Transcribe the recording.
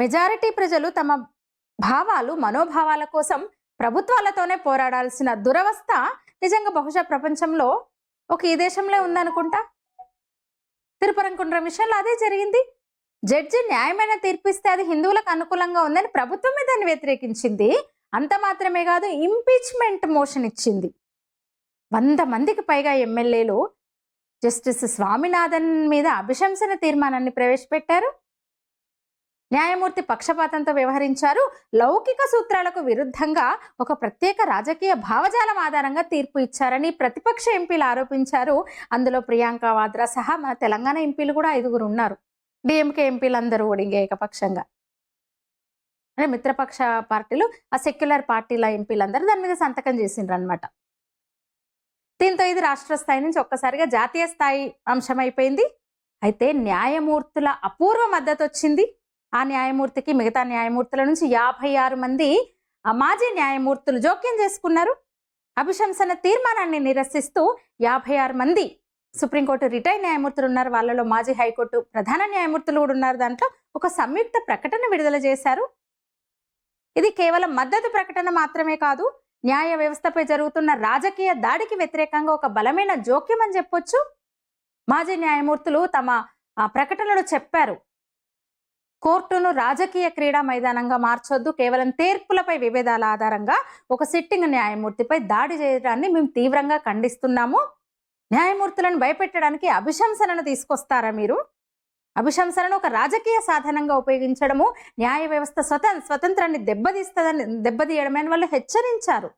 Majority ప్రజలు తమ భావాలు మనోభావాల కోసం ప్రభుత్వాలతోనే పోరాడాల్సిన దురవస్థ నిజంగా బహుశా ప్రపంచంలో ఒక ఈ దేశంలో ఉందనుకుంటా? తిరుపరంకుండ్ర విషయంలో అదే జరిగింది. జడ్జి న్యాయమైన తీర్పిస్తే అది హిందువులకు అనుకూలంగా ఉందని ప్రభుత్వమే దాన్ని వ్యతిరేకించింది. అంత మాత్రమే కాదు ఇంపీచ్మెంట్ మోషన్ ఇచ్చింది. వంద మందికి పైగా ఎమ్మెల్యేలు జస్టిస్ స్వామినాథన్ మీద అభిశంసన తీర్మానాన్ని ప్రవేశపెట్టారు. న్యాయమూర్తి పక్షపాతంతో వ్యవహరించారు. లౌకిక సూత్రాలకు విరుద్ధంగా ఒక ప్రత్యేక రాజకీయ భావజాలం ఆధారంగా తీర్పు ఇచ్చారని ప్రతిపక్ష ఎంపీలు ఆరోపించారు. అందులో ప్రియాంక వాద్రా సహా మన తెలంగాణ ఎంపీలు కూడా ఐదుగురు ఉన్నారు. డిఎంకే ఎంపీలందరూ కూడా ఏకపక్షంగా. అంటే మిత్రపక్ష పార్టీలు ఆ సెక్యులర్ పార్టీల ఎంపీలందరూ దాని మీద సంతకం చేసిండ్రు అనమాట దీంతో ఇది రాష్ట్ర స్థాయి నుంచి ఒక్కసారిగా జాతీయ స్థాయి అంశం అయిపోయింది అయితే న్యాయమూర్తుల అపూర్వ మద్దతు వచ్చింది ఆ న్యాయమూర్తికి మిగతా న్యాయమూర్తుల నుంచి యాభై ఆరు మంది ఆ మాజీ న్యాయమూర్తులు జోక్యం చేసుకున్నారు. అభిశంసన తీర్మానాన్ని నిరసిస్తూ యాభై ఆరు మంది సుప్రీంకోర్టు రిటైర్ న్యాయమూర్తులు ఉన్నారు. వాళ్ళలో మాజీ హైకోర్టు ప్రధాన న్యాయమూర్తులు కూడా ఉన్నారు. దాంట్లో ఒక సంయుక్త ప్రకటన విడుదల చేశారు. ఇది కేవలం మద్దతు ప్రకటన మాత్రమే కాదు న్యాయ వ్యవస్థపై జరుగుతున్న రాజకీయ దాడికి వ్యతిరేకంగా ఒక బలమైన జోక్యం అని చెప్పొచ్చు. మాజీ న్యాయమూర్తులు తమ ఆ ప్రకటనలో చెప్పారు. కోర్టును రాజకీయ క్రీడా మైదానంగా మార్చొద్దు కేవలం తీర్పులపై విభేదాల ఆధారంగా ఒక సిట్టింగ్ న్యాయమూర్తిపై దాడి చేయడాన్ని మేము తీవ్రంగా ఖండిస్తున్నాము. న్యాయమూర్తులను భయపెట్టడానికి అభిశంసనను తీసుకొస్తారా మీరు? అభిశంసనను ఒక రాజకీయ సాధనంగా ఉపయోగించడము న్యాయ వ్యవస్థ స్వతం స్వతంత్రాన్ని దెబ్బతీస్తుందని దెబ్బతీయడమే అని వాళ్ళు హెచ్చరించారు.